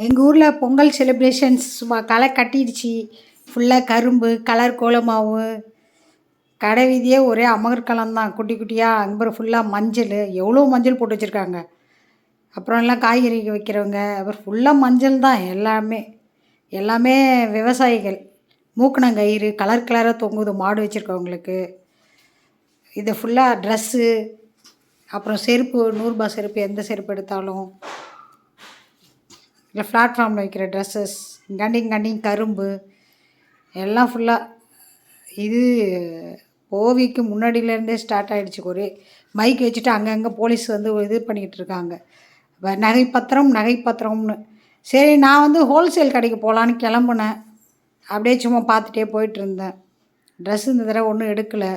எங்கள் ஊரில் பொங்கல் செலிப்ரேஷன்ஸ் சும்மா களை கட்டிடுச்சு. ஃபுல்லாக கரும்பு கலர் கோலமாவு. கடை வீதியே ஒரே அமர்க்களம் தான். குட்டி குட்டியாக அங்கே ஃபுல்லாக மஞ்சள். எவ்வளோ மஞ்சள் போட்டு வச்சுருக்காங்க. அப்புறம் எல்லாம் காய்கறி வைக்கிறவங்க அப்புறம் ஃபுல்லாக மஞ்சள் தான் எல்லாமே. எல்லாமே விவசாயிகள். மூக்கணங்கயிறு கலர் கலராக தொங்குது மாடு வச்சுருக்கவங்களுக்கு. இது ஃபுல்லாக ட்ரெஸ்ஸு அப்புறம் செருப்பு நூறுரூபா செருப்பு எந்த செருப்பு எடுத்தாலும். இல்லை பிளாட்ஃபார்மில் வைக்கிற ட்ரெஸ்ஸஸ் கண்டிங் கண்டிங் கரும்பு எல்லாம் ஃபுல்லாக இது ஓவிக்கு முன்னாடியிலேருந்தே ஸ்டார்ட் ஆகிடுச்சு ஒரே மைக் வச்சுட்டு அங்கங்கே போலீஸ் வந்து இது பண்ணிக்கிட்டு இருக்காங்க. நகைப்பத்திரம் நகைப்பத்திரம்னு சரி நான் வந்து ஹோல்சேல் கடைக்கு போகலான்னு கிளம்புனேன். அப்படியே சும்மா பார்த்துட்டே போயிட்டு இருந்தேன். ட்ரெஸ் இந்த தடவை ஒன்றும் எடுக்கலை.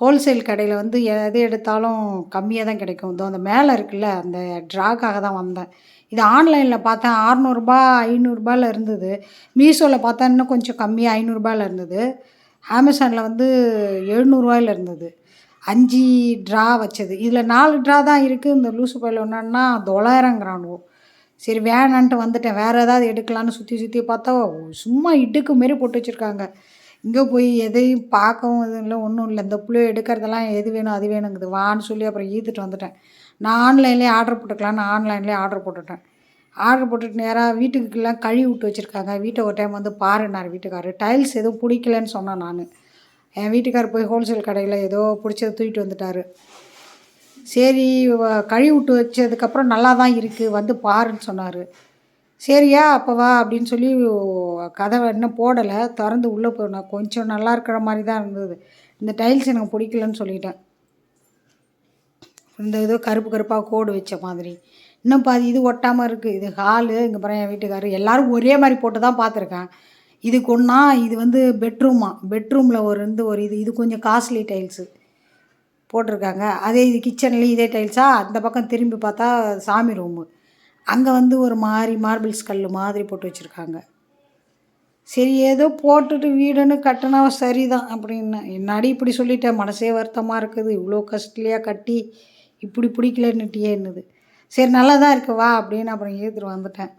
ஹோல்சேல் கடையில் வந்து எது எடுத்தாலும் கம்மியாக தான் கிடைக்கும். இதோ அந்த மேலே இருக்குல்ல அந்த ட்ராக்காக தான் வந்தேன். இது ஆன்லைனில் பார்த்தேன் அறநூறுபா ஐநூறுரூபாயில் இருந்தது. மீஷோவில் பார்த்தா இன்னும் கொஞ்சம் கம்மியாக ஐநூறுரூபாயில் இருந்தது. அமேசானில் வந்து எழுநூறுவாயில் இருந்தது. அஞ்சு ட்ரா வச்சது. இதில் நாலு ட்ரா தான் இருக்குது இந்த லூசு பையில் ஒன்றுன்னா தொள்ளாயிரங்கிறானுவோ சரி வேணான்ட்டு வந்துட்டேன். வேறு ஏதாவது எடுக்கலான்னு சுற்றி சுற்றி பார்த்தா சும்மா இடுக்கு மாரி போட்டு வச்சுருக்காங்க. இங்கே போய் எதையும் பார்க்கவும் இது இல்லை ஒன்றும் இல்லை. இந்த புள்ளைய எடுக்கிறதெல்லாம் எது வேணும் அது வேணுங்குது. வான்னு சொல்லி அப்புறம் ஈத்துட்டு வந்துட்டேன். நான் ஆன்லைன்லேயே ஆர்டர் போட்டுக்கலான்னு ஆன்லைன்லேயே ஆர்டர் போட்டுட்டேன். ஆர்டர் போட்டுட்டு நேராக வீட்டுக்குலாம் கழுவி விட்டு வச்சுருக்காங்க. வீட்டை ஒரு டைம் வந்து பாருன்னார் வீட்டுக்காரர் டைல்ஸ் எதுவும் பிடிக்கலன்னு சொன்னேன் நான். என் வீட்டுக்கார் போய் ஹோல்சேல் கடையில் ஏதோ பிடிச்சத தூக்கிட்டு வந்துட்டார். சரி கழுவி விட்டு வச்சதுக்கப்புறம் நல்லா தான் இருக்குது வந்து பாருன்னு சொன்னார். சரியா அப்போ வா அப்படின்னு சொல்லி கதவை இன்னும் போடலை. திறந்து உள்ளே போனேன் கொஞ்சம் நல்லா இருக்கிற மாதிரி தான் இருந்தது. இந்த டைல்ஸ் எனக்கு பிடிக்கலன்னு சொல்லிட்டேன். இந்த ஏதோ கருப்பு கருப்பாக கோடு வச்ச மாதிரி. இன்னும் பாதி இது ஒட்டாமல் இருக்குது இது ஹாலு இங்கே பாரு என் வீட்டுக்காரர் எல்லாரும் ஒரே மாதிரி போட்டு தான் பார்த்துருக்கேன் இதுக்கு ஒன்றா இது வந்து பெட்ரூமா பெட்ரூமில் ஒரு இருந்து ஒரு இது. இது கொஞ்சம் காஸ்ட்லி டைல்ஸு போட்டிருக்காங்க. அதே இது கிச்சன்லேயும் இதே டைல்ஸா அந்த பக்கம் திரும்பி பார்த்தா சாமி ரூமு அங்கே வந்து ஒரு மாதிரி மார்பிள்ஸ் கல் மாதிரி போட்டு வச்சுருக்காங்க. சரி ஏதோ போட்டுட்டு வீடுன்னு கட்டினா சரிதான் அப்படின்னு. என்னாடி இப்படி சொல்லிட்டேன் மனசே வருத்தமாக இருக்குது. இவ்வளோ கஷ்டலியாக கட்டி இப்படி பிடிக்கலன்னுட்டியே என்னது சரி நல்லா தான் இருக்குது வா அப்படின்னு அப்புறம் ஏற்றுட்டு வந்துட்டேன்.